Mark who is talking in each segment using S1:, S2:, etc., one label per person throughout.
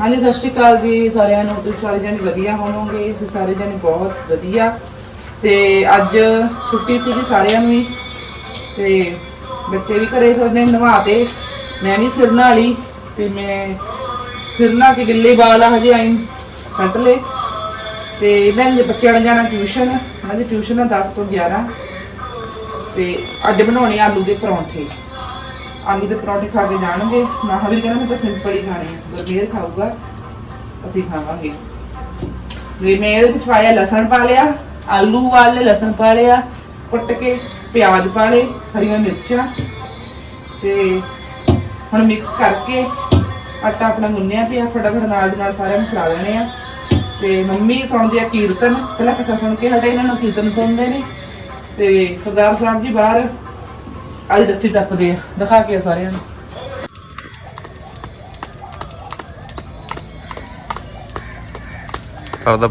S1: ਹਾਂਜੀ, ਸਤਿ ਸ਼੍ਰੀ ਅਕਾਲ ਜੀ ਸਾਰਿਆਂ ਨੂੰ, ਤੁਸੀਂ ਸਾਰੇ ਜਣੇ ਵਧੀਆ ਹੋਵੋਗੇ, ਅਸੀਂ ਸਾਰੇ ਜਣੇ ਬਹੁਤ ਵਧੀਆ। ਤੇ ਅੱਜ ਛੁੱਟੀ ਸੀ ਜੀ ਸਾਰਿਆਂ ਨੂੰ ਹੀ ਤੇ ਬੱਚੇ ਵੀ ਘਰੇ ਸੋਨੇ ਨਵਾਤੇ ਮੈਂ ਵੀ ਸਿਰ ਨਹਾ ਲਈ, ਤੇ ਮੈਂ ਸਿਰ ਨਾ ਕੇ ਗਿੱਲੇ ਵਾਲ ਆ ਹਜੇ ਆਈ ਛੱਡ ਲਏ। ਤੇ ਇਹਨਾਂ ਦੇ ਬੱਚਿਆਂ ਨੇ ਜਾਣਾ ਟਿਊਸ਼ਨ, ਉਹਨਾਂ ਦੀ ਟਿਊਸ਼ਨ ਆ 10 ਤੋਂ 11 ਤੇ ਅੱਜ ਬਣਾਉਣੇ ਆਲੂ ਦੇ ਪਰੌਂਠੇ। ਆਲੂ ਦੇ ਪਰੌਂਠੇ ਖਾ ਕੇ ਜਾਣਗੇ। ਮਹਾਵੀਰ ਕਹਿੰਦਾ ਮੈਂ ਤਾਂ ਸਿੰਪਲ ਹੀ ਖਾਣੇ ਆ। ਬਰਗੇਰ ਖਾਊਗਾ, ਅਸੀਂ ਖਾਵਾਂਗੇ। ਤੇ ਮੈਂ ਇਹਦੇ ਵਿੱਚ ਪਾਇਆ ਲਸਣ ਪਾ ਲਿਆ, ਆਲੂ ਵਾਲੇ ਲਸਣ ਪਾ ਲਿਆ, ਕੁੱਟ ਕੇ ਪਿਆਜ਼ ਪਾ ਲਏ, ਹਰੀਆਂ ਮਿਰਚਾਂ ਤੇ ਹੁਣ ਮਿਕਸ ਕਰਕੇ ਆਟਾ ਆਪਣਾ ਗੁੰਨਿਆ ਪਿਆ। ਫਟਾਫਟ ਨਾਲ ਦੀ ਨਾਲ ਸਾਰਿਆਂ ਨੂੰ ਖਿਲਾ ਦੇਣੇ ਆ। ਤੇ ਮੰਮੀ ਸੁਣਦੇ ਆ ਕੀਰਤਨ। ਪਹਿਲਾਂ ਕਥਾ ਸੁਣ ਕੇ ਹਟੇ, ਇਹਨਾਂ ਨੂੰ ਕੀਰਤਨ ਸੁਣਦੇ ਨੇ। ਤੇ ਸਰਦਾਰ ਸਾਹਿਬ ਜੀ ਬਾਹਰ ਅੱਜ ਰੱਸੀ ਟੱਪਦੇ ਆ ਦਿਖਾ ਕੇ ਆ ਸਾਰਿਆਂ ਨੂੰ।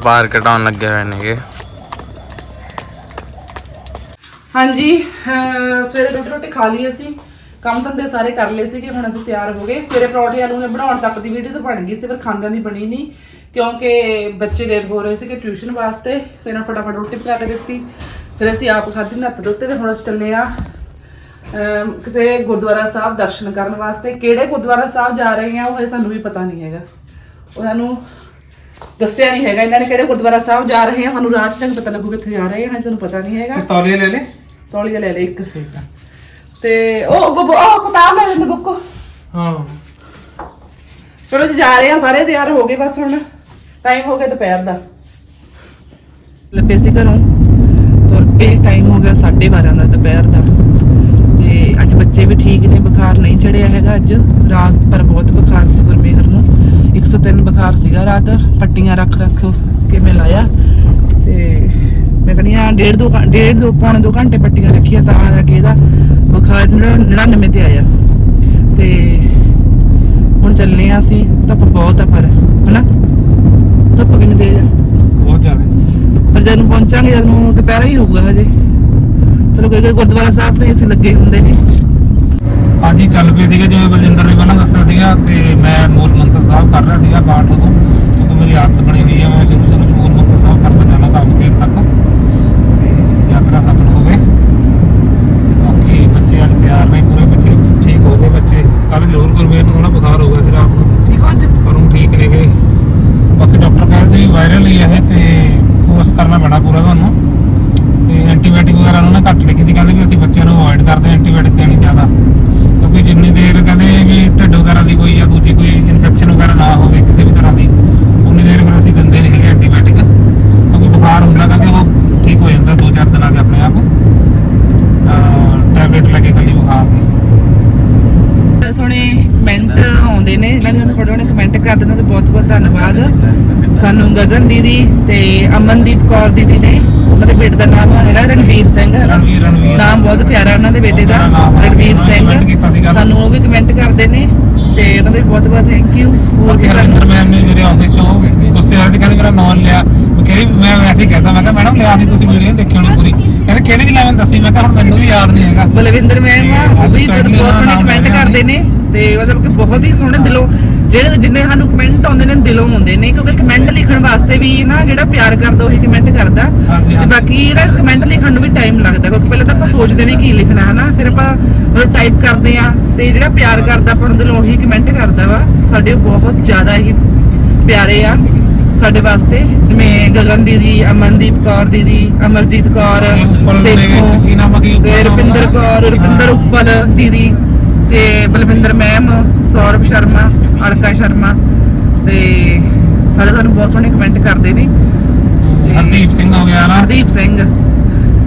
S2: ਪਾਰ ਕਟਾਉਣ ਲੱਗੇ ਹੋਏ ਨੇਗੇ।
S1: ਹਾਂਜੀ ਅਹ ਸਵੇਰੇ ਰੋਟੀ ਰੋਟੀ ਖਾ ਲਈ ਅਸੀਂ। ਕੰਮ ਧੰਦੇ ਸਾਰੇ ਕਰ ਲਏ ਸੀਗੇ ਹੁਣ ਅਸੀਂ ਤਿਆਰ ਹੋ ਗਏ। ਸਵੇਰੇ ਪਰੌਂਠੇ ਆਲੂ ਨੇ ਬਣਾਉਣ ਤੱਕ ਦੀ ਵੀਡੀਓ ਤਾਂ ਬਣ ਗਈ ਸੀ ਪਰ ਖਾਂਦਿਆਂ ਦੀ ਬਣੀ ਨਹੀਂ ਕਿਉਂਕਿ ਬੱਚੇ ਲੇਟ ਹੋ ਰਹੇ ਸੀਗੇ ਟਿਊਸ਼ਨ ਵਾਸਤੇ। ਤੇ ਨਾ ਫਟਾਫਟ ਰੋਟੀ ਪਕਾ ਕੇ ਦਿੱਤੀ। ਫਿਰ ਅਸੀਂ ਆਪ ਖਾਧੀ ਨੱਤ ਦੇ ਉੱਤੇ ਤੇ ਹੁਣ ਅਸੀਂ ਚੱਲੇ ਆ ਕਿਤੇ ਗੁਰਦੁਆਰਾ ਸਾਹਿਬ ਦਰਸ਼ਨ ਕਰਨ ਵਾਸਤੇ ਕਿਹੜੇ ਗੁਰਦੁਆਰਾ ਸਾਹਿਬ ਜਾ ਰਹੇ ਆ ਉਹ ਸਾਨੂੰ ਵੀ ਪਤਾ ਨਹੀਂ ਹੈਗਾ। ਉਹਨਾਂ ਨੂੰ ਦੱਸਿਆ ਨਹੀਂ ਹੈਗਾ ਇਹਨਾਂ ਨੇ ਕਿਹੜੇ ਗੁਰਦੁਆਰਾ ਸਾਹਿਬ ਜਾ ਰਹੇ ਆ ਸਾਨੂੰ 'ਚ ਚੰਗ ਪਤਾ ਲੱਗੂ ਕਿੱਥੇ ਜਾ ਰਹੇ ਆ ਹਜੇ ਤੁਹਾਨੂੰ ਪਤਾ ਨਹੀਂ ਹੈਗਾ।
S3: ਤੌਲੀਏ ਲੈ ਲੈ।
S1: ਤੌਲੀਆ ਲੈ ਲੈ ਇੱਕ। ਤੇ ਉਹ ਉਹ ਉਹ ਕਿਤਾਬ ਲੈ ਲੈਂਦੇ ਬੁੱਕ।
S3: ਹਾਂ।
S1: ਚਲੋ ਜੀ ਜਾ ਰਹੇ ਆ ਸਾਰੇ ਤਿਆਰ ਹੋ ਗਏ ਬਸ ਹੁਣ। ਟਾਈਮ ਹੋ ਗਿਆ ਦੁਪਹਿਰ ਦਾ। ਲੱਭੇ ਸੀ ਘਰੋਂ। ਤੁਰ ਪਏ ਟਾਈਮ ਹੋ ਗਿਆ 12:30 ਦਾ ਦੁਪਹਿਰ ਦਾ। ਬੱਚੇ ਵੀ ਠੀਕ ਨੇ ਬੁਖਾਰ ਨਹੀਂ ਚੜਿਆ ਹੈਗਾ ਅੱਜ। ਰਾਤ ਪਰ ਬਹੁਤ ਬੁਖਾਰ ਸੀ ਗੁਰਮੇਹਰ ਨੂੰ। 103 ਬੁਖਾਰ ਸੀਗਾ ਰਾਤ। ਪੱਟੀਆਂ ਰੱਖ ਰੱਖ ਕੇ ਮੈਂ ਲਾਇਆ। ਤੇ ਮੈਂ ਕਹਿੰਦੀ ਆ ਡੇਢ ਦੋ ਡੇਢ ਦੋ ਪੌਣੇ ਦੋ ਘੰਟੇ ਪੱਟੀਆਂ ਰੱਖੀਆਂ ਤਾਂ ਆ ਕੇ ਇਹਦਾ ਬੁਖਾਰ 99 ਤੇ ਆਇਆ। ਤੇ ਹੁਣ ਚੱਲੇ ਆ ਅਸੀਂ। ਧੁੱਪ ਬਹੁਤ ਆ ਪਰ ਹਨਾ? ਧੁੱਪ ਕਿੰਨੀ ਤੇਜ਼ ਆ?
S3: ਬਹੁਤ ਜ਼ਿਆਦਾ।
S1: ਪਰ ਜਦ ਨੂੰ ਪਹੁੰਚਾਂਗੇ ਜਦ ਨੂੰ ਦੁਪਹਿਰਾ ਹੀ ਹੋਊਗਾ ਹਜੇ। ਚਲੋ ਕੋਈ ਗੁਰਦੁਆਰਾ ਸਾਹਿਬ ਤੇ ਅਸੀਂ ਲੱਗੇ ਹੁੰਦੇ ਨੇ।
S3: ਹਾਂਜੀ ਚੱਲ ਪਏ ਸੀਗੇ, ਜਿਵੇਂ ਬਲਜਿੰਦਰ ਨੇ ਪਹਿਲਾਂ ਦੱਸਿਆ ਸੀਗਾ ਤੇ ਮੈਂ ਮੂਲ ਮੰਤਰ ਸਾਹਿਬ ਕਰ ਰਿਹਾ ਸੀਗਾ ਪਾਠ ਉਦੋਂ, ਕਿਉਂਕਿ ਮੇਰੀ ਆਦਤ ਬਣੀ ਹੋਈ ਹੈ, ਮੈਂ ਸ਼ੁਰੂ ਤੋਂ ਚ ਮੂਲ ਮੰਤਰ ਸਾਹਿਬ ਕਰਦਾ ਜਾਣਾ ਕਾਫੀ ਦੇਰ ਤੱਕ ਤੇ ਯਾਤਰਾ ਸਫਲ ਹੋਵੇ ਤੇ ਬਾਕੀ ਬੱਚੇ ਅੱਜ ਤਿਆਰ ਨੇ ਪੂਰੇ ਬੱਚੇ ਠੀਕ ਹੋ ਗਏ ਬੱਚੇ ਕੱਲ ਜ਼ਰੂਰ ਗੁਰਮੇਰ ਨੂੰ ਥੋੜਾ ਬੁਖਾਰ ਹੋ ਗਿਆ ਸੀ ਰਾਤ ਨੂੰ
S1: ਠੀਕ ਹੋ ਅੱਜ
S3: ਪਰ ਉਹ ਠੀਕ ਨੇ ਗਏ ਬਾਕੀ ਡਾਕਟਰ ਕਹਿੰਦੇ ਸੀ ਵਾਇਰਲ ਹੀ ਹੈ ਇਹ ਤੇ ਕੋਰਸ ਕਰਨਾ ਪੈਣਾ ਪੂਰਾ ਤੁਹਾਨੂੰ ਤੇ ਐਂਟੀਬਾਇਓਟਿਕ ਵਗੈਰਾ ਉਹਨਾਂ ਨੇ ਘੱਟ ਲਿਖੀ ਸੀ ਕਹਿੰਦੇ ਵੀ ਅਸੀਂ ਬੱਚਿਆਂ ਨੂੰ ਅਵੋਇਡ ਕਰਦੇ ਹਾਂ ਐਂਟੀਬਾਇਓਟਿਕ ਦੇਣੀ ਜ਼ਿਆਦਾ ਕਿਉਂਕਿ ਜਿੰਨੀ ਦੇਰ ਕਹਿੰਦੇ ਵੀ ਢਿੱਡ ਵਗੈਰਾ ਦੀ ਕੋਈ ਜਾਂ ਦੂਜੀ ਕੋਈ ਇਨਫੈਕਸ਼ਨ ਵਗੈਰਾ ਨਾ ਹੋਵੇ ਕਿਸੇ ਵੀ ਤਰ੍ਹਾਂ ਦੀ ਉਨੀ ਦੇਰ ਫਿਰ ਅਸੀਂ ਦਿੰਦੇ ਨਹੀਂ ਹੈਗੇ ਐਂਟੀਬਾਇਓਟਿਕ ਕਿਉਂਕਿ ਬੁਖਾਰ ਹੁੰਦਾ ਕਹਿੰਦੇ ਉਹ ਠੀਕ ਹੋ ਜਾਂਦਾ ਦੋ ਚਾਰ ਦਿਨਾਂ 'ਚ ਆਪਣੇ ਆਪ ਟੈਬਲੇਟ ਲੈ ਕੇ ਕੱਲੀ ਬੁਖਾਰ ਦੀ
S1: ਸੋਹਣੇ ਕਮੈਂਟ ਆਉਂਦੇ ਨੇ ਇਹਨਾਂ ਨੇ ਸਾਨੂੰ ਥੋੜੇ ਥੋੜੇ ਕਮੈਂਟ ਕਰ ਦਿੰਦੇ ਤੇ ਬਹੁਤ ਬਹੁਤ ਧੰਨਵਾਦ। ਸਾਨੂੰ ਗਗਨ ਦੀਦੀ ਤੇ ਅਮਨਦੀਪ ਕੌਰ ਦੀਦੀ ਨੇ ਉਹਨਾਂ ਦੇ ਬੇਟੇ ਦਾ ਨਾਮ ਹੈਗਾ ਰਣਵੀਰ ਸਿੰਘ। ਹੈ ਨਾ ਨਾਮ ਬਹੁਤ ਪਿਆਰਾ ਉਹਨਾਂ ਦੇ ਬੇਟੇ ਦਾ। ਰਣਵੀਰ ਸਿੰਘ। ਸਾਨੂੰ ਉਹ ਵੀ ਕਮੈਂਟ ਕਰਦੇ ਨੇ ਤੇ ਉਹਨਾਂ ਦੇ ਬਹੁਤ ਬਹੁਤ ਥੈਂਕ ਯੂ ਹੋਰ ਸਾਨੂੰ
S3: ਮੈਮ ਨੇ ਮੇਰੇ ਆਫਿਸ ਚੋਂ ਗੁੱਸੇ ਵਾਲੇ ਸੀ ਕਹਿੰਦੇ ਮੇਰਾ ਨਾਮ ਲਿਆ। ਉਹ ਕਹਿੰਦੀ ਮੈਂ ਵੈਸੇ ਹੀ ਕਹਤਾ ਮੈਂ ਕਿਹਾ ਮੈਡਮ ਲਿਆ ਸੀ ਤੁਸੀਂ ਵੀਡੀਓ ਦੇਖੀ ਹੋਣੀ ਪੂਰੀ। ਕਹਿੰਦੇ ਕਿਹੜੀ ਦੀ ਲਾਵਨ ਦੱਸੀ? ਮੈਂ ਕਿਹਾ ਹੁਣ ਮੈਨੂੰ ਵੀ ਯਾਦ ਨਹੀਂ ਹੈਗਾ।
S1: ਬਲਵਿੰਦਰ ਮੈਮ ਆ ਉਹ ਵੀ ਬਹੁਤ ਸੋਹਣੇ ਕਮੈਂਟ ਕਰਦੇ ਨੇ ਤੇ ਮਤਲਬ ਕਿ ਬਹੁਤ ਹੀ ਸੋਹਣੇ ਦਿਲੋਂ ਜਿਹੜੇ ਜਿੰਨੇ ਸਾਨੂੰ ਕਮੈਂਟ ਆਉਂਦੇ ਨੇ ਦਿਲੋਂ ਆਉਂਦੇ ਨੇ ਕਿਉਂਕਿ ਕਮੈਂਟ ਲਿਖਣ ਵਾਸਤੇ ਵੀ ਨਾ ਜਿਹੜਾ ਪਿਆਰ ਕਰਦਾ ਉਹੀ ਕਮੈਂਟ ਕਰਦਾ ਤੇ। ਬਾਕੀ ਜਿਹੜਾ ਕਮੈਂਟ ਲਿਖਣ ਨੂੰ ਵੀ ਟਾਈਮ ਲੱਗਦਾ ਕਿਉਂਕਿ ਪਹਿਲਾਂ ਤਾਂ ਆਪਾਂ ਸੋਚਦੇ ਨੇ ਕੀ ਲਿਖਣਾ ਹੈ ਨਾ ਫਿਰ ਆਪਾਂ ਮਤਲਬ ਟਾਈਪ ਕਰਦੇ ਆ ਤੇ ਜਿਹੜਾ ਪਿਆਰ ਕਰਦਾ ਆਪਾਂ ਨੂੰ ਦਿਲੋਂ ਉਹੀ ਕਮੈਂਟ ਕਰਦਾ ਵਾ ਸਾਡੇ ਬਹੁਤ ਜ਼ਿਆਦਾ ਹੀ ਪਿਆਰੇ ਆ ਸਾਡੇ ਵਾਸਤੇ ਜਿਵੇਂ ਗਗਨ ਦੀਦੀ ਅਮਨਦੀਪ ਕੌਰ ਦੀਦੀ ਅਮਰਜੀਤ ਕੌਰ ਸੇਖੋਂ,
S3: ਕੀ ਨਾਮ ਆ ਕੀ
S1: ਰੁਪਿੰਦਰ? ਕੌਰ ਰੁਪਿੰਦਰ। ਉੱਪਲ ਦੀਦੀ ਤੇ ਬਲਵਿੰਦਰ ਮੈਮ ਸੌਰਵ ਸ਼ਰਮਾ ਅਲਕਾ ਸ਼ਰਮਾ ਤੇ ਸਾਰੇ ਸਾਨੂੰ ਬਹੁਤ ਸੋਹਣੇ ਕਮੈਂਟ ਕਰਦੇ ਨੇ। ਤੇ
S3: ਹਰਦੀਪ ਸਿੰਘ ਹੋ ਗਿਆ ਨਾ।
S1: ਹਰਦੀਪ ਸਿੰਘ।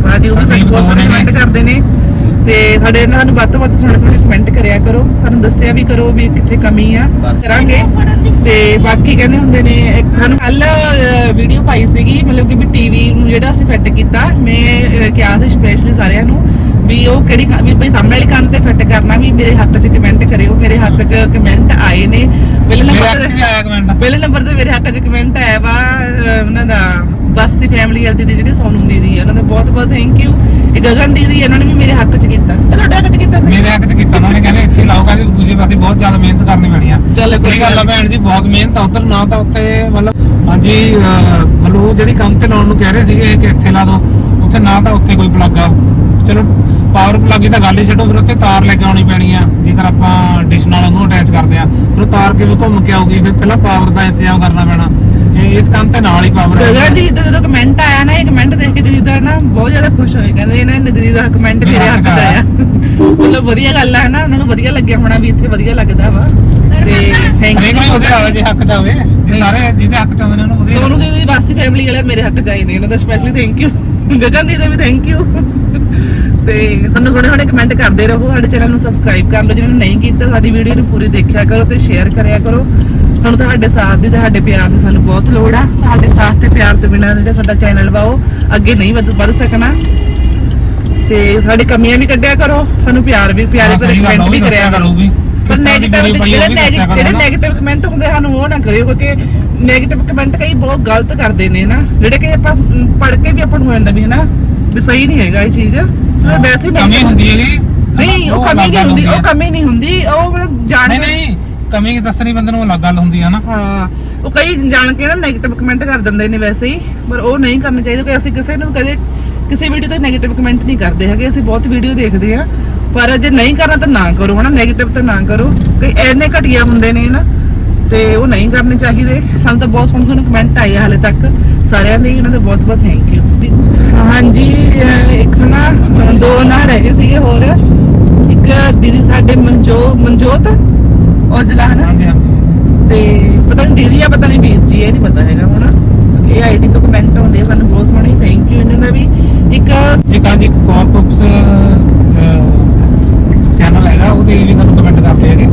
S1: ਬਾਜੀ ਉਹ ਵੀ ਸਾਨੂੰ ਬਹੁਤ ਸੋਹਣੇ। ਕਮੈਂਟ ਕਰਦੇ ਨੇ। ਤੇ ਸਾਡੇ ਇਹਨਾਂ ਨੂੰ ਵੱਧ ਤੋਂ ਵੱਧ ਸੋਹਣੇ ਸੋਹਣੇ ਕਮੈਂਟ ਕਰਿਆ ਕਰੋ। ਸਾਨੂੰ ਦੱਸਿਆ ਵੀ ਕਰੋ ਵੀ ਕਿੱਥੇ ਕਮੀ ਆ। ਕਰਾਂਗੇ। ਤੇ ਬਾਕੀ ਕਹਿੰਦੇ ਹੁੰਦੇ ਨੇ ਇੱਕ ਸਾਨੂੰ ਕੱਲ ਵੀਡੀਓ ਪਾਈ ਸੀਗੀ ਮਤਲਬ ਕਿ ਵੀ ਟੀਵੀ ਨੂੰ ਜਿਹੜਾ ਅਸੀਂ ਫਿੱਟ ਕੀਤਾ ਮੈਂ ਕਿਹਾ ਸੀ ਸਪੈਸ਼ਲੀ ਸਾਰਿਆਂ ਨੂੰ ਵੀ ਉਹ ਕਿਹੜੀ ਵੀ ਭਈ ਸਾਹਮਣੇ ਵਾਲੀ ਕੰਨ ਤੇ ਫਿੱਟ ਕਰਨਾ ਵੀ ਮੇਰੇ ਹੱਕ 'ਚ ਕਮੈਂਟ ਕਰਿਓ ਮੇਰੇ ਹੱਕ 'ਚ ਕਮੈਂਟ ਆਏ ਨੇ। ਪਹਿਲੇ ਨੰਬਰ ਤੇ
S3: ਵੀ ਆਇਆ ਕਮੈਂਟ
S1: ਪਹਿਲੇ ਨੰਬਰ ਤੇ ਮੇਰੇ ਹੱਕ 'ਚ ਕਮੈਂਟ ਆਇਆ ਵਾ ਉਹਨਾਂ ਦਾ ਬਾਸਤੀ ਫੈਮਿਲੀ ਵਾਲੀ ਦੀਦੀ ਜਿਹੜੀ ਸੋਨੂ ਦੀਦੀ ਹੈ ਉਹਨਾਂ ਦਾ ਬਹੁਤ ਬਹੁਤ ਥੈਂਕ ਯੂ ਇਹ ਗਗਨ ਦੀਦੀ ਇਹਨਾਂ ਨੇ ਵੀ ਮੇਰੇ ਹੱਕ 'ਚ ਕੀਤਾ। ਤੁਹਾਡੇ ਹੱਕ 'ਚ ਕੀਤਾ ਸੀ?
S3: ਮੇਰੇ ਹੱਥ 'ਚ ਕੀਤਾ ਉਹਨਾਂ ਨੇ ਕਹਿੰਦੇ ਇੱਥੇ ਲਾਓ ਕਹਿੰਦੇ ਤੁਸੀਂ ਅਸੀਂ ਬਹੁਤ ਜ਼ਿਆਦਾ ਮਿਹਨਤ ਕਰਨੀ ਪੈਣੀ ਆ।
S1: ਚੱਲ ਕੋਈ
S3: ਗੱਲ ਆ ਭੈਣ ਜੀ ਬਹੁਤ ਮਿਹਨਤ ਆ ਉੱਧਰ ਨਾ ਤਾਂ ਉੱਥੇ ਮਤਲਬ ਹਾਂਜੀ ਮਤਲਬ ਉਹ ਜਿਹੜੀ ਕੰਮ ਤੇ ਲਾਉਣ ਨੂੰ ਕਹਿ ਰਹੇ ਸੀਗੇ ਕਿ ਇੱਥੇ ਲਾ ਦੋ ਉੱਥੇ ਨਾ ਤਾਂ ਉੱਥੇ ਕੋਈ ਪਲੱਗ ਆ। ਚਲੋ ਪਾਵਰ ਪਲੱਗ ਦੀ ਤਾਂ ਗੱਲ ਹੀ ਛੱਡੋ ਫਿਰ ਉੱਥੇ ਤਾਰ ਲੈ ਕੇ ਆਉਣੀ ਪੈਣੀ ਆ। ਜੇਕਰ ਆਪਾਂ ਡਿਸ਼ ਨਾਲ ਉਹਨੂੰ ਅਟੈਚ ਕਰਦੇ ਆ ਫਿਰ ਉਹ ਤਾਰ ਕਿਵੇਂ ਘੁੰਮ ਕੇ ਆਊਗੀ ਫਿਰ ਪਹਿਲਾਂ ਪਾਵਰ ਦਾ ਇੰਤਜ਼ਾਮ ਕਰਨਾ ਪੈਣਾ। ਇਹ ਇਸ ਕੰਮ ਤੇ ਨਾਲ ਹੀ ਪਾਵਰ
S1: ਦੀ ਜਦੋਂ ਜਦੋਂ ਕਮੈਂਟ ਆਇਆ ਨਾ ਇਹ ਕਮੈਂਟ ਦੇਖ ਕੇ ਦੀਦੀ ਦਾ ਨਾ ਬਹੁਤ ਜ਼ਿਆਦਾ ਖੁਸ਼ ਹੋਏ ਕਹਿੰਦੇ ਇਹਨਾਂ ਨੇ ਦੀਦੀ ਦਾ ਕਮੈਂਟ ਮੇਰੇ ਹੱਕ 'ਚ ਆਇਆ। ਚਲੋ ਵਧੀਆ ਗੱਲ ਹੈ ਨਾ ਉਹਨਾਂ ਨੂੰ ਵਧੀਆ ਲੱਗਿਆ ਹੋਣਾ ਵੀ ਇੱਥੇ ਵਧੀਆ ਲੱਗਦਾ ਵਾ। ਤੇ ਥੈਂਕ
S3: ਨੂੰ
S1: ਯੂ
S3: ਉਹਦੇ ਆਵੇ ਜੇ ਹੱਕ ਚ ਆਵੇ। ਜੇ ਸਾਰੇ ਜਿਹਦੇ ਹੱਕ ਚ ਆਉਂਦੇ ਨੇ ਉਹਨੂੰ ਵਧੀਆ
S1: ਸੋਨੂ ਦੀਦੀ ਦੀ ਬਾਸੀ ਫੈਮਿਲੀ ਵਾਲੇ ਮੇਰੇ ਹੱਕ ਚਾਹੀਦੇ ਇਹਨਾਂ ਦਾ ਸਪੈਸ਼ਲੀ ਥੈਂਕ ਯੂ ਗਗਨ ਦੀਦੀ ਦਾ ਵੀ ਥੈਂਕ ਯੂ ਤੇ ਸਾਨੂੰ ਥੋੜੇ ਥੋੜੇ ਕਮੈਂਟ ਕਰਦੇ ਰਹੋ ਸਾਡੇ ਚੈਨਲ ਨੂੰ ਸਬਸਕ੍ਰਾਈਬ ਕਰ ਲਓ ਜਿਹਨਾਂ ਨੇ ਨਹੀਂ ਕੀਤਾ ਸਾਡੀ ਵੀਡੀਓ ਨੂੰ ਪੂਰੀ ਦੇਖਿਆ ਕਰੋ ਤੇ ਸ਼ੇਅਰ ਕਰਿਆ ਕਰੋ। ਹੁਣ ਤੁਹਾਡੇ ਸਾਥ ਦੀ ਤੁਹਾਡੇ ਪਿਆਰ ਦੀ ਸਾਨੂੰ ਬਹੁਤ ਲੋੜ ਆ। ਤੁਹਾਡੇ ਸਾਥ ਤੇ ਪਿਆਰ ਤੋਂ ਬਿਨਾਂ ਜਿਹੜਾ ਸਾਡਾ ਚੈਨਲ ਵਾ ਉਹ ਅੱਗੇ ਨਹੀਂ ਵਧ ਵਧ ਸਕਣਾ। ਤੇ ਸਾਡੀ ਕਮੀਆਂ ਵੀ ਕੱਢਿਆ ਕਰੋ ਸਾਨੂੰ ਪਿਆਰ ਵੀ ਪਿਆਰੇ
S3: ਹਾਂ, ਆ,
S1: ਕਮੈਂਟ ਵੀ ਕਰਿਆ ਕਰੋ।
S3: ਵੀ।
S1: ਪਰ ਨੈਗੇਟਿਵ ਜਿਹੜੇ
S3: ਨਾ।
S1: ਨੈਗੇਟਿਵ ਕਮੈਂਟ ਹੁੰਦੇ ਹਨ ਉਹ ਨਾ ਕਰਿਓ ਕਿਉਂਕਿ ਨੈਗੇਟਿਵ ਕਮੈਂਟ ਕਈ ਬਹੁਤ ਗਲਤ ਕਰਦੇ ਨੇ ਨਾ। ਜਿਹੜੇ ਕਿ ਆਪਾਂ ਪੜ੍ਹ ਕੇ ਵੀ ਆਪਾਂ ਨੂੰ ਹੋ ਜਾਂਦਾ ਵੀ ਹਨਾ। ਵੀ ਸਹੀ ਨਹੀਂ ਹੈਗਾ ਇਹ ਚੀਜ਼। ਮਤਲਬ ਵੈਸੇ ਨਹੀਂ
S3: ਕਮੀ ਹੁੰਦੀ ਹੈਗੀ
S1: ਨਹੀਂ ਉਹ ਕਮੀ
S3: ਕੀ
S1: ਹੁੰਦੀ ਉਹ ਕਮੀ ਨਹੀਂ ਹੁੰਦੀ ਉਹ ਮਤਲਬ ਜਾਣ
S3: ਨਹੀਂ ਨਹੀਂ ਕਮੀ ਕਿ ਦੱਸਣੀ ਬੰਦੇ ਨੂੰ ਅਲੱਗ ਗੱਲ ਹੁੰਦੀ ਹੈ ਨਾ।
S1: ਹਾਂ ਉਹ ਕਈ ਜਾਣ ਕੇ ਨਾ 네ਗੇਟਿਵ ਕਮੈਂਟ ਕਰ ਦਿੰਦੇ ਨੇ ਵੈਸੇ ਹੀ ਪਰ ਉਹ ਨਹੀਂ ਕਰਨਾ ਚਾਹੀਦਾ ਕਿ ਅਸੀਂ ਕਿਸੇ ਨੂੰ ਕਦੇ ਕਿਸੇ ਵੀਡੀਓ ਤੇ 네ਗੇਟਿਵ ਕਮੈਂਟ ਨਹੀਂ ਕਰਦੇ ਹੈਗੇ ਅਸੀਂ ਬਹੁਤ ਵੀਡੀਓ ਦੇਖਦੇ ਆ ਪਰ ਜੇ ਨਹੀਂ ਕਰਨਾ ਤਾਂ ਨਾ ਕਰੋ ਹਨਾ 네ਗੇਟਿਵ ਤਾਂ ਨਾ ਕਰੋ। ਕਈ ਐਨੇ ਘਟੀਆ ਹੁੰਦੇ ਨੇ ਨਾ ਤੇ ਉਹ ਨਹੀਂ ਕਰਨੇ ਚਾਹੀਦੇ। ਸਾਨੂੰ ਤਾਂ ਬਹੁਤ ਸੋਹਣੇ ਸੋਹਣੇ ਕਮੈਂਟ ਆਏ ਹਾਲੇ ਤੱਕ। ਸਾਰਿਆਂ ਦੇ ਉਹਨਾਂ ਦਾ ਬਹੁਤ ਬਹੁਤ ਥੈਂਕ ਯੂ ਹਾਂਜੀ ਇੱਕ ਅਹ ਦੋ ਨਾ ਰਹਿ ਗਏ ਸੀਗੇ ਹੋਰ। ਇੱਕ ਦੀਦੀ ਸਾਡੇ ਮਨਜੋ ਮਨਜੋਤ ਔਜਲਾ ਹਨਾ? ਤੇ ਪਤਾ ਨਹੀਂ ਦੀਦੀ ਆ ਪਤਾ ਨਹੀਂ ਵੀਰ ਜੀ ਇਹ ਨਹੀਂ ਪਤਾ ਹੈਗਾ ਹੁਣ। ਇਹ ਆਈਡੀ ਤੋਂ ਕਮੈਂਟ ਆਉਂਦੇ ਸਾਨੂੰ ਬਹੁਤ ਸੋਹਣੀ ਥੈਂਕ ਯੂ ਇਹਨਾਂ ਦਾ ਵੀ। ਇੱਕ
S3: ਇੱਕ ਅੱਜ ਇੱਕ ਕੌਪ ਬੁక్స్ ਚੈਨਲ ਹੈਗਾ ਉਹਦੇ ਵੀ ਸਾਨੂੰ ਕਮੈਂਟ ਕਰਦੇ ਹੈਗੇ।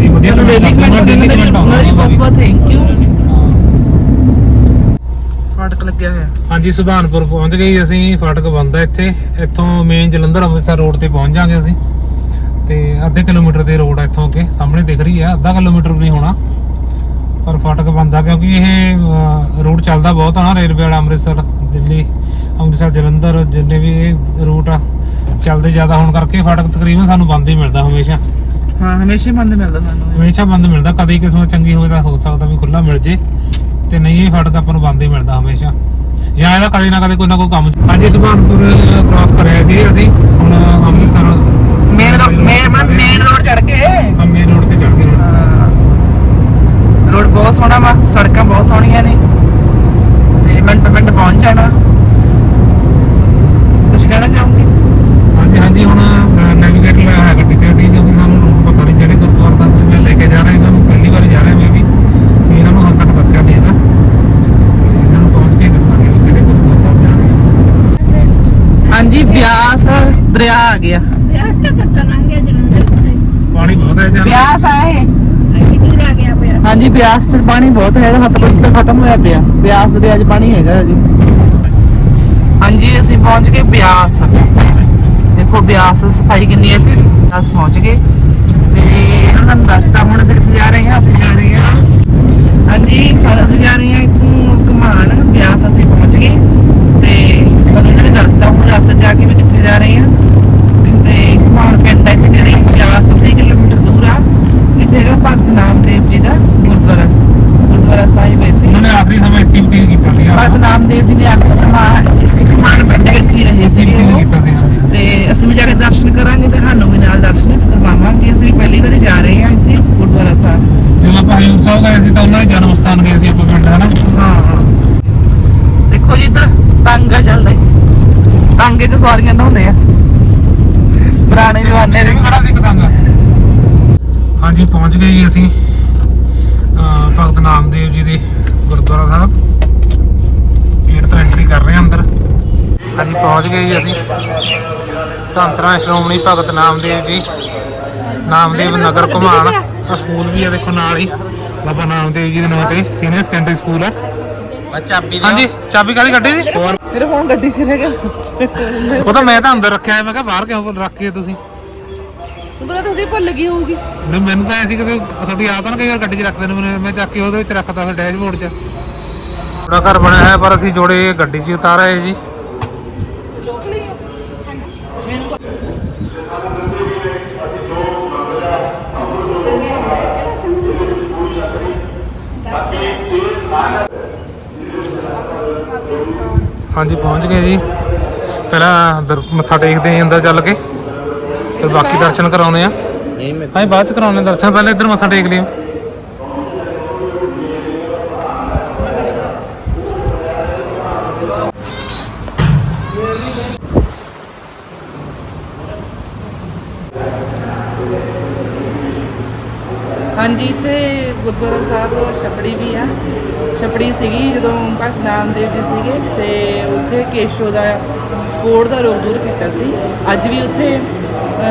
S3: ਤੇ ਵਧੀਆ
S1: ਸਾਨੂੰ ਡੇਲੀ ਕਮੈਂਟ ਬਹੁਤ ਬਹੁਤ ਥੈਂਕ ਯੂ ਲੱਗਿਆ ਹੋਇਆ?
S3: ਹਾਂਜੀ ਸੁਧਾਨਪੁਰ ਪਹੁੰਚ ਗਏ ਅਸੀਂ ਫਾਟਕ ਬੰਦ ਇੱਥੇ। ਇੱਥੋਂ ਮੇਨ ਜਲੰਧਰ ਅੰਮ੍ਰਿਤਸਰ ਰੋਡ ਤੇ ਪਹੁੰਚ ਜਾਾਂਗੇ ਅਸੀਂ। ਤੇ ਅੱਧੇ ਕਿਲੋਮੀਟਰ ਦੇ ਰੋਡ ਆ ਇੱਥੋਂ ਕੇ ਸਾਹਮਣੇ ਦਿਖ ਰਹੀ ਆ। ਅੱਧਾ ਕਿਲੋਮੀਟਰ ਵੀ ਨਹੀਂ ਹੋਣਾ। ਪਰ ਫਾਟਕ ਬੰਦ ਆ ਕਿਉਂਕਿ ਇਹ ਰੂਟ ਚੱਲਦਾ ਬਹੁਤ ਆ ਰੇਲਵੇ ਵਾਲਾ ਅੰਮ੍ਰਿਤਸਰ ਦਿੱਲੀ ਅੰਮ੍ਰਿਤਸਰ ਜਲੰਧਰ ਜਿੰਨੇ ਵੀ ਇਹ ਰੂਟ ਆ ਚੱਲਦੇ ਜ਼ਿਆਦਾ ਹੋਣ ਕਰਕੇ ਫਾਟਕ ਤਕਰੀਬਨ ਸਾਨੂੰ ਬੰਦ ਹੀ ਮਿਲਦਾ ਹਮੇਸ਼ਾ।
S1: ਹਾਂ ਹਮੇਸ਼ਾ ਬੰਦ ਮਿਲਦਾ ਸਾਨੂੰ।
S3: ਹਮੇਸ਼ਾ ਬੰਦ ਮਿਲਦਾ। ਕਦੇ ਹੀ ਕਿਸਮਤ ਚੰਗੀ ਹੋਵੇ ਤਾਂ ਹੋ ਸਕਦਾ ਵੀ ਖੁੱਲਾ ਮਿਲ ਜੇ। ਤੇ ਨਹੀਂ ਇਹ ਫਾਟਕ ਆਪਾਂ ਨੂੰ ਬੰਦ ਹੀ ਮਿਲਦਾ ਹਮੇਸ਼ਾ। ਜਾਂ ਇਹਦਾ ਕਦੇ ਨਾ ਕਦੇ ਕੋਈ ਨਾ ਕੋਈ ਕੰਮ ਹਾਂਜੀ ਸੁਭਾਨਪੁਰ ਕ੍ਰਾਸ ਕਰਿਆ ਸੀ ਅਸੀਂ। ਹੁਣ Amritsar
S1: main main main road ਚੜ ਕੇ
S3: ਮੇਨ ਰੋਡ ਤੇ ਚੜ ਹੁਣ
S1: ਰੋਡ ਬਹੁਤ ਸੋਹਣਾ ਵਾ ਸੜਕਾਂ ਬਹੁਤ ਸੋਹਣੀਆਂ ਨੇ। ਤੇ ਮਿੰਟ ਮਿੰਟ ਪਹੁੰਚ ਜਾਣਾ ਕੁਝ ਕਹਿਣਾ ਚਾਹੋਗੇ
S3: ਹਾਂਜੀ ਹਾਂਜੀ ਹੁਣ ਨੈਵੀਗੇਟ ਲਿਆ ਹੈ ਗੱਡੀ ਤੇ ਅਸੀਂ ਕਿਉਂਕਿ ਸਾਨੂੰ ਰੂਟ ਪਤਾ ਨਹੀਂ ਜਿਹੜੇ ਗੁਰਦੁਆਰਾ ਸਾਹਿਬ ਤੇ ਮੈਂ ਲੈ ਕੇ ਜਾ ਰਿਹਾ ਇਹਨਾਂ ਨੂੰ ਪਹਿਲੀ ਵਾਰੀ ਜਾ ਰਿਹਾ ਮੈਂ ਵੀ ਤੇ ਇਹਨਾਂ ਨੂੰ ਹਾਲ ਤੱਕ ਦੱਸਿਆ ਨਹੀਂ ਹੈਗਾ ਤੇ ਇਹਨਾਂ ਨੂੰ ਪਹੁੰਚ ਕੇ ਹੀ ਦੱਸਾਂਗੇ ਵੀ ਕਿਹੜੇ ਗੁਰਦੁਆਰਾ ਸਾਹਿਬ ਜਾ ਰਹੇ ਹਾਂ
S1: ਹਾਂਜੀ ਬਿਆਸ ਦਰਿਆ ਆ ਗਿਆ।
S4: ਵਿਆਹ ਤਾਂ ਕੱਟਾ ਲੰਘ ਗਿਆ ਜਲੰਧਰ ਕੋਲੇ
S3: ਪਾਣੀ ਬਹੁਤ ਹੈ ਜਾਂ
S1: ਬਿਆਸ ਆਏ
S4: ਐਡੀ ਦੂਰ ਆ ਗਿਆ ਪਿਆ
S1: ਹਾਂਜੀ ਬਿਆਸ 'ਚ ਪਾਣੀ ਬਹੁਤ ਹੈਗਾ ਸਤਲੁਜ ਤਾਂ ਖਤਮ ਹੋਇਆ ਪਿਆ। ਬਿਆਸ ਦੇ 'ਚ ਪਾਣੀ ਹੈਗਾ ਜੀ ਹਾਂਜੀ ਅਸੀਂ ਪਹੁੰਚ ਗਏ ਬਿਆਸ ਦੇਖੋ ਬਿਆਸ ਸਫ਼ਾਈ ਕਿੰਨੀ ਹੈ ਤੇ ਬਿਆਸ ਪਹੁੰਚ ਗਏ ਤੇ ਇਹਨਾਂ ਸਾਨੂੰ ਦੱਸਤਾ ਹੁਣ ਅਸੀਂ ਕਿੱਥੇ ਜਾ ਰਹੇ ਹਾਂ? ਅਸੀਂ ਜਾ ਰਹੇ ਹਾਂ ਹਾਂਜੀ ਸਾਰੇ ਅਸੀਂ ਜਾ ਰਹੇ ਹਾਂ ਇੱਥੋਂ ਘਮਾਣ। ਬਿਆਸ ਅਸੀਂ ਪਹੁੰਚ ਗਏ। ਤੇ ਸਾਨੂੰ ਇਹਨਾਂ ਨੇ ਦੱਸਤਾ ਹੁਣ ਰਸਤੇ ਜਾ ਕੇ ਵੀ ਕਿੱਥੇ ਜਾ ਰਹੇ ਹਾਂ। ਪਿੰਡ ਹੈ ਇੱਥੇ ਜਿਹੜੀ ਬਿਆਸ ਤੋਂ 30 ਕਿਲੋਮੀਟਰ ਦੂਰ ਆ। ਇੱਥੇ ਹੈਗਾ ਭਗਤ ਨਾਮਦੇਵ ਜੀ ਦਾ ਗੁਰਦੁਆਰਾ ਗੁਰਦੁਆਰਾ ਸਾਹਿਬ ਹੈ ਇੱਥੇ।
S3: ਉਹਨਾਂ ਨੇ ਆਖਰੀ ਸਮਾਂ ਇੱਥੇ ਬਤੀਤ ਕੀਤਾ ਸੀ
S1: ਭਗਤ ਨਾਮਦੇਵ ਜੀ ਨੇ ਆਖਰੀ ਸਮਾਂ ਇੱਥੇ ਘਮਾਣ ਪਿੰਡ ਵਿੱਚ ਹੀ ਰਹੇ ਸੀ ਤੇ ਅਸੀਂ ਵੀ ਜਾ ਕੇ ਦਰਸ਼ਨ ਕਰਾਂਗੇ ਤੇ ਸਾਨੂੰ ਵੀ ਨਾਲ ਦਰਸ਼ਨ ਕਰਵਾਵਾਂਗੇ। ਅਸੀਂ ਪਹਿਲੀ ਵਾਰੀ ਜਾ ਰਹੇ ਹਾਂ ਇੱਥੇ ਗੁਰਦੁਆਰਾ ਸਾਹਿਬ।
S3: ਜਦੋਂ ਆਪਾਂ ਹਜੂਰ ਸਾਹਿਬ ਗਏ ਸੀ ਤਾਂ ਉਹਨਾਂ ਦੇ ਜਨਮ ਸਥਾਨ ਗਏ ਸੀ ਆਪਾਂ ਪਿੰਡ ਹਨਾ?
S1: ਹਾਂ ਦੇਖੋ ਜੀ ਇੱਧਰ ਤਾਂਗਾ ਚੱਲਦਾ। ਈ। ਤਾਂਗੇ 'ਚ ਸਵਾਰੀਆਂ ਨਹਾਉਂਦੇ ਆ। ਪੁਰਾਣੇ ਜ਼ਮਾਨੇ ਦੇ।
S3: ਖੜਾ ਸੀ ਕਤਾਂਗਾ ਹਾਂਜੀ ਪਹੁੰਚ ਗਏ ਜੀ ਅਸੀਂ ਭਗਤ ਨਾਮਦੇਵ ਜੀ ਦੇ ਗੁਰਦੁਆਰਾ ਸਾਹਿਬ। ਗੇਟ ਤੋਂ ਐਂਟਰੀ ਕਰ ਰਹੇ ਹਾਂ ਅੰਦਰ। ਹਾਂਜੀ ਪਹੁੰਚ ਗਏ ਜੀ ਅਸੀਂ। ਧੰਤਰਾ ਸ਼੍ਰੋਮਣੀ ਭਗਤ ਨਾਮਦੇਵ ਜੀ। ਨਾਮਦੇਵ ਨਗਰ ਘੁਮਾਣ ਆ ਸਕੂਲ ਵੀ ਆ ਦੇਖੋ ਨਾਲ ਹੀ। ਬਾਬਾ ਨਾਮਦੇਵ ਜੀ ਦੇ ਨਾਮ ਤੇ ਸੀਨੀਅਰ ਸੈਕੰਡਰੀ ਸਕੂਲ ਆ।
S2: ਚਾਬੀ
S3: ਹਾਂਜੀ ਚਾਬੀ ਕਾਲੀ ਗੱਡੀ ਦੀ
S1: ਮੇਰੇ ਫੋਨ ਗੱਡੀ 'ਚ ਰਹਿ ਗਿਆ।
S3: ਉਹ ਤਾਂ ਮੈਂ ਤਾਂ ਅੰਦਰ ਰੱਖਿਆ ਮੈਂ ਕਿਹਾ ਬਾਹਰ ਕਿਉਂ ਰੱਖ ਕੇ ਤੁਸੀਂ।
S1: ਤੂੰ ਪਤਾ ਤੁਸੀਂ ਭੁੱਲ ਗਈ ਹੋਊਗੀ।
S3: ਨਹੀਂ ਮੈਨੂੰ ਤਾਂ ਐਸੀ ਕਿ ਤੁਹਾਡੀ ਆਦਤ ਨਾ ਕਈ ਵਾਰ ਗੱਡੀ 'ਚ ਰੱਖਦੇ ਨੇ ਮੈਨੂੰ। ਮੈਂ ਚੱਕ ਕੇ ਉਹਦੇ ਵਿੱਚ ਰੱਖਦਾ ਫਿਰ ਡੈਸ਼ਬੋਰਡ 'ਚ। ਥੋੜਾ ਘਰ ਬਣਿਆ ਹੈ ਪਰ ਅਸੀਂ ਜੋੜੇ ਗੱਡੀ 'ਚ ਉਤਾਰ ਆਏ ਜੀ।
S1: ਮੈਨੂੰ
S3: ਹਾਂਜੀ ਪਹੁੰਚ ਗਏ ਜੀ। ਪਹਿਲਾਂ ਅੰਦਰ ਮੱਥਾ ਟੇਕਦੇ ਆਂ ਅੰਦਰ ਚੱਲ ਕੇ। ਫਿਰ ਬਾਕੀ ਦਰਸ਼ਨ ਕਰਾਉਣੇ ਆ।
S2: ਨਹੀਂ ਮੈਂ
S3: ਹਾਂ ਬਾਅਦ ਚ ਕਰਾਉਣੇ ਦਰਸ਼ਨ ਪਹਿਲਾਂ ਇੱਧਰ ਮੱਥਾ ਟੇਕ ਲਿਓ
S1: ਹਾਂਜੀ ਇੱਥੇ ਗੁਰਦੁਆਰਾ ਸਾਹਿਬ ਛਪੜੀ ਵੀ ਆ। ਛਪੜੀ ਸੀਗੀ ਜਦੋਂ ਭਗਤ ਦੇਵ ਜੀ ਸੀਗੇ ਤੇ ਉੱਥੇ ਕੇਸ਼ੋ ਦਾ ਕੋੜ ਦਾ ਰੋਗ ਦੂਰ ਕੀਤਾ ਸੀ। ਅੱਜ ਵੀ ਉੱਥੇ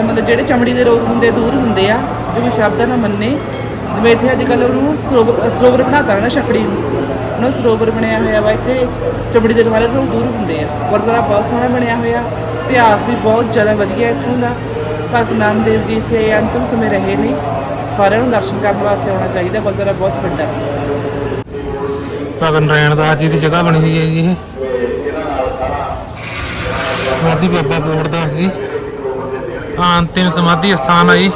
S1: ਮਤਲਬ ਜਿਹੜੇ ਚਮੜੀ ਦੇ ਰੋਗ ਹੁੰਦੇ ਦੂਰ ਹੁੰਦੇ ਆ, ਜੋ ਕੋਈ ਸ਼ਬਦਾਂ ਨਾਲ ਮੰਨੇ। ਜਿਵੇਂ ਇੱਥੇ ਅੱਜ ਕੱਲ੍ਹ ਉਹਨੂੰ ਸਰੋਵਰ ਸਰੋਵਰ ਬਣਾਤਾ ਨਾ ਛਪੜੀ ਨੂੰ। ਉਹਨੂੰ ਸਰੋਵਰ ਬਣਿਆ ਹੋਇਆ ਵਾ, ਇੱਥੇ ਚਮੜੀ ਦੇ ਸਾਰੇ ਰੋਗ ਦੂਰ ਹੁੰਦੇ ਆ। ਗੁਰਦੁਆਰਾ ਬਹੁਤ ਸੋਹਣਾ ਬਣਿਆ ਹੋਇਆ। ਇਤਿਹਾਸ ਵੀ ਬਹੁਤ ਜ਼ਿਆਦਾ ਵਧੀਆ ਇੱਥੋਂ ਦਾ। ਭਗਤ ਨਾਮਦੇਵ ਜੀ ਇੱਥੇ ਅੰਤਮ ਸਮੇਂ ਰਹੇ ਨੇ। ਸਾਰਿਆਂ ਨੂੰ ਦਰਸ਼ਨ ਕਰਨ ਵਾਸਤੇ ਆਉਣਾ ਚਾਹੀਦਾ, ਗੁਰਦੁਆਰਾ ਬਹੁਤ ਵੱਡਾ। ਹੈ
S3: ਭਗਤ ਨਰਾਇਣ ਦਾਸ ਜੀ ਦੀ ਜਗ੍ਹਾ ਬਣੀ ਹੋਈ ਹੈ ਜੀ ਇਹ। ਸਮਾਧੀ ਬਾਬਾ ਬੋੜਦਾਸ ਜੀ। ਅੰਤਿਮ ਸਮਾਧੀ ਸਥਾਨ ਹੈ ਜੀ।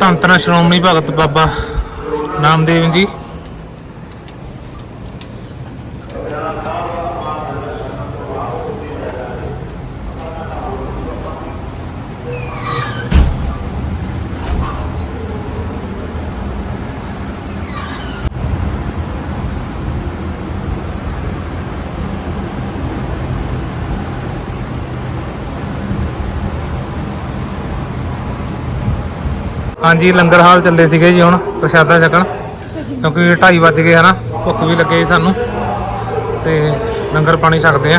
S3: ਧੰਨ ਧੰਨ ਸ਼੍ਰੋਮਣੀ ਭਗਤ ਬਾਬਾ ਨਾਮਦੇਵ ਜੀ। ਹਾਂਜੀ, ਲੰਗਰ ਹਾਲ ਚੱਲੇ ਸੀਗੇ ਜੀ ਹੁਣ, ਪ੍ਰਸ਼ਾਦਾ ਛਕਣ। ਕਿਉਂਕਿ 2:30 ਵੱਜ ਗਏ ਹਨਾ, ਭੁੱਖ ਵੀ ਲੱਗੇ ਸਾਨੂੰ। ਤੇ ਲੰਗਰ ਪਾਣੀ ਛਕਦੇ ਆ।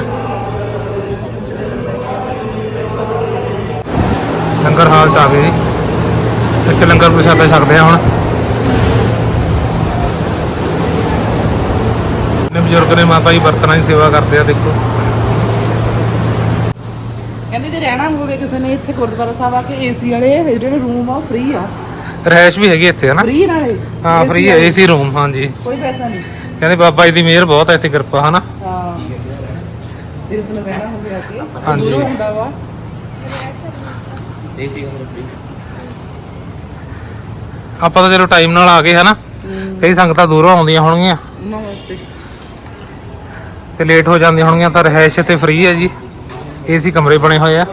S3: ਲੰਗਰ ਹਾਲ ਚ ਆ ਗਏ ਜੀ। ਇੱਥੇ ਲੰਗਰ ਪ੍ਰਸ਼ਾਦਾ ਛਕਦੇ ਆ ਹੁਣ। ਨੇ ਬਜ਼ੁਰਗ ਨੇ ਮਾਤਾ ਜੀ ਬਰਤਨਾਂ ਦੀ ਸੇਵਾ ਕਰਦੇ ਆ, ਦੇਖੋ।
S1: ਕਹਿੰਦੇ ਜੇ ਰਹਿਣਾ ਹੋਵੇ ਕਿਸੇ ਨੇ, ਇੱਥੇ ਗੁਰਦੁਆਰਾ ਸਾਹਿਬ ਆ ਕੇ ਏਸੀ ਵਾਲੇ, ਜਿਹੜੇ ਰੂਮ ਆ ਫ੍ਰੀ ਆ।
S3: ਰਹਿਸ਼ ਵੀ ਹੈਗੀ ਇੱਥੇ ਹਨਾ
S1: ਫ੍ਰੀ ਨਾਲੇ
S3: ਹਾਂ। ਫ੍ਰੀ ਹੈ। ਏਸੀ ਰੂਮ ਹਾਂਜੀ।
S1: ਕੋਈ ਪੈਸਾ ਨਹੀਂ।
S3: ਕਹਿੰਦੇ ਬਾਬਾ ਜੀ ਦੀ ਮਿਹਰ ਬਹੁਤ ਹੈ ਇੱਥੇ ਕਿਰਪਾ ਹਨਾ
S1: ਹਾਂ। ਜਿਸ ਨੂੰ ਰਹਿਣਾ ਹੋਵੇ ਅੱਗੇ
S3: ਹਾਂਜੀ।
S1: ਦੂਰੋਂ ਹੁੰਦਾ ਵਾ।
S2: ਦੇਸੀ ਕਮਰਾ ਫ੍ਰੀ
S3: ਆਪਾਂ ਤਾਂ ਚਲੋ ਟਾਈਮ ਨਾਲ ਆ ਗਏ ਹਨਾ ਕਈ ਸੰਗਤਾਂ ਦੂਰੋਂ ਆਉਂਦੀਆਂ ਹੋਣਗੀਆਂ। ਤੇ ਲੇਟ ਹੋ ਜਾਂਦੀਆਂ ਹੋਣਗੀਆਂ ਤਾਂ ਰਹਿਸ਼ ਤੇ ਫ੍ਰੀ ਹੈ ਜੀ। ਏਸੀ ਕਮਰੇ ਬਣੇ ਹੋਏ ਆ।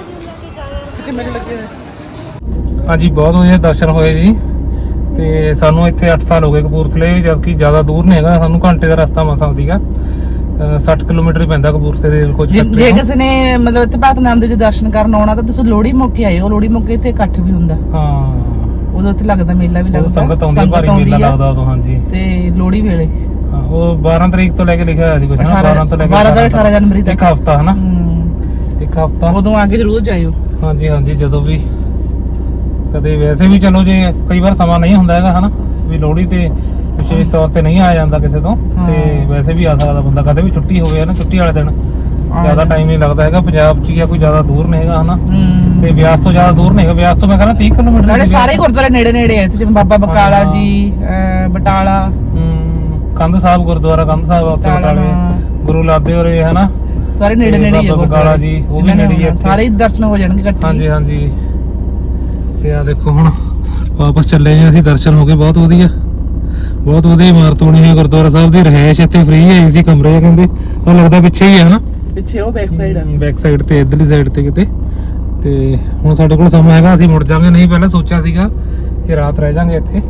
S3: ਹਾਂਜੀ ਬਹੁਤ ਵਧੀਆ ਦਰਸ਼ਨ ਹੋਏ ਜੀ। ਤੇ ਸਾਨੂੰ ਇੱਥੇ 8 ਸਾਲ ਹੋ ਗਏ ਕਪੂਰਥਲੇ ਜਦਕਿ ਜ਼ਿਆਦਾ ਦੂਰ ਨਹੀਂ ਹੈਗਾ। ਸਾਨੂੰ ਘੰਟੇ ਦਾ ਰਸਤਾ ਮਸਾਂ ਸੀਗਾ। ਅਹ 60 ਕਿਲੋਮੀਟਰ ਹੀ ਪੈਂਦਾ ਕਪੂਰਥਲੇ ਦੇ ਕੁਝ
S1: ਜੇ ਜੇ ਕਿਸੇ ਨੇ ਮਤਲਬ ਇੱਥੇ ਭਗਤ ਨਾਮ ਦੇ ਜੀ ਦਰਸ਼ਨ ਕਰਨ ਆਉਣਾ ਤਾਂ ਤੁਸੀਂ ਲੋਹੜੀ ਮੌਕੇ ਆਇਓ। ਲੋਹੜੀ ਮੌਕੇ ਇੱਥੇ ਇਕੱਠ ਵੀ ਹੁੰਦਾ।
S3: ਹਾਂ।
S1: ਉਦੋਂ ਇੱਥੇ ਲੱਗਦਾ ਮੇਲਾ ਵੀ ਲੱਗਦਾ।
S3: ਸੰਗਤ ਆਉਂਦੀ ਭਾਰੀ ਮੇਲਾ ਲੱਗਦਾ ਉਦੋਂ ਹਾਂਜੀ।
S1: ਤੇ ਲੋਹੜੀ ਵੇਲੇ।
S3: ਹਾਂ, ਉਹ 12 ਤਰੀਕ ਤੋਂ ਲੈ ਕੇ ਲਿਖਿਆ ਹੋਇਆ ਸੀ ਕੁਝ ਨਾ 12 ਤੋਂ ਲੈ ਕੇ
S1: 12 ਤੋਂ 18 ਜਨਵਰੀ ਤੱਕ।
S3: ਇੱਕ ਹਫਤਾ ਹਨਾ? ਇੱਕ ਹਫਤਾ।
S1: ਉਦੋਂ ਆ ਕੇ ਜ਼ਰੂਰ ਜਾਇਓ।
S3: ਹਾਂਜੀ ਹਾਂਜੀ ਜਦੋਂ ਵੀ। ਕਦੇ ਵੈਸੇ ਵੀ ਚਲੋ ਜੇ ਕਈ ਵਾਰ ਸਮਾਂ ਨਹੀਂ ਹੁੰਦਾ ਹੈਗਾ ਹਨਾ ਵੀ ਲੋਹੜੀ ਤੇ ਵਿਸ਼ੇਸ਼ ਤੌਰ ਤੇ ਨਹੀਂ ਆ ਜਾਂਦਾ ਕਿਸੇ ਤੋਂ ਤੇ। ਵੈਸੇ ਵੀ ਆ ਸਕਦਾ ਬੰਦਾ ਕਦੇ ਵੀ ਛੁੱਟੀ ਹੋਵੇ ਨਾ ਛੁੱਟੀ ਵਾਲੇ ਦਿਨ ਜ਼ਿਆਦਾ ਟਾਈਮ ਨਹੀਂ ਲੱਗਦਾ ਹੈਗਾ ਪੰਜਾਬ 'ਚ ਆ ਕੋਈ ਜ਼ਿਆਦਾ ਦੂਰ ਨਹੀਂ ਹੈਗਾ ਹਨਾ ਤੇ ਬਿਆਸ ਤੋਂ ਜ਼ਿਆਦਾ ਦੂਰ ਨਹੀਂ ਹੈਗਾ ਬਿਆਸ ਤੋਂ ਮੈਂ ਕਹਿੰਦਾ 30 ਕਿਲੋਮੀਟਰ
S1: ਨਾਲੇ ਸਾਰੇ ਗੁਰਦੁਆਰੇ ਨੇੜੇ ਨੇੜੇ ਆ ਇੱਥੇ ਜਿਵੇਂ ਬਾਬਾ ਬਕਾਲਾ। ਜੀ ਬਟਾਲਾ
S3: ਕੰਧ ਸਾਹਿਬ ਗੁਰਦੁਆਰਾ ਕੰਧ ਸਾਹਿਬ ਉੱਥੇ
S1: ਬਟਾਲਾ।
S3: ਗੁਰੂ ਲਾਦੇ ਹੋਰੇ ਹਨਾ
S1: ਸਾਰੇ ਨੇੜੇ ਨੇੜੇ ਹੀ
S3: ਬਕਾਲਾ ਜੀ, ਉਹ ਵੀ ਨੇੜੇ ਹੀ।
S1: ਸਾਰੇ ਦਰਸ਼ਨ ਹੋ ਜਾਣਗੇ ਇਕੱਠੇ
S3: ਹਾਂਜੀ ਹਾਂਜੀ ਤੇ ਆ ਦੇਖੋ ਹੁਣ ਵਾਪਸ ਚੱਲੇ ਜੀ ਅਸੀਂ ਦਰਸ਼ਨ ਹੋ ਗਏ ਬਹੁਤ ਵਧੀਆ। ਬਹੁਤ ਵਧੀਆ ਇਮਾਰਤ ਬਣੀ ਹੈ ਗੁਰਦੁਆਰਾ ਸਾਹਿਬ ਦੀ ਰਹਿائش ਇੱਥੇ ਫ੍ਰੀ ਹੈ ਏਸੀ ਕਮਰੇ ਆ ਕਹਿੰਦੇ। ਉਹ ਲੱਗਦਾ ਪਿੱਛੇ ਹੀ ਹੈ ਨਾ
S1: ਪਿੱਛੇ ਉਹ ਬੈਕ ਸਾਈਡ ਆ।
S3: ਬੈਕ ਸਾਈਡ ਤੇ ਇਧਰਲੀ ਸਾਈਡ ਤੇ ਕਿਤੇ। ਤੇ ਹੁਣ ਸਾਡੇ ਕੋਲ ਸਮਾਂ ਹੈਗਾ ਅਸੀਂ ਮੁੜ ਜਾਾਂਗੇ ਨਹੀਂ ਪਹਿਲਾਂ ਸੋਚਿਆ ਸੀਗਾ ਕਿ ਰਾਤ ਰਹਿ ਜਾਾਂਗੇ ਇੱਥੇ।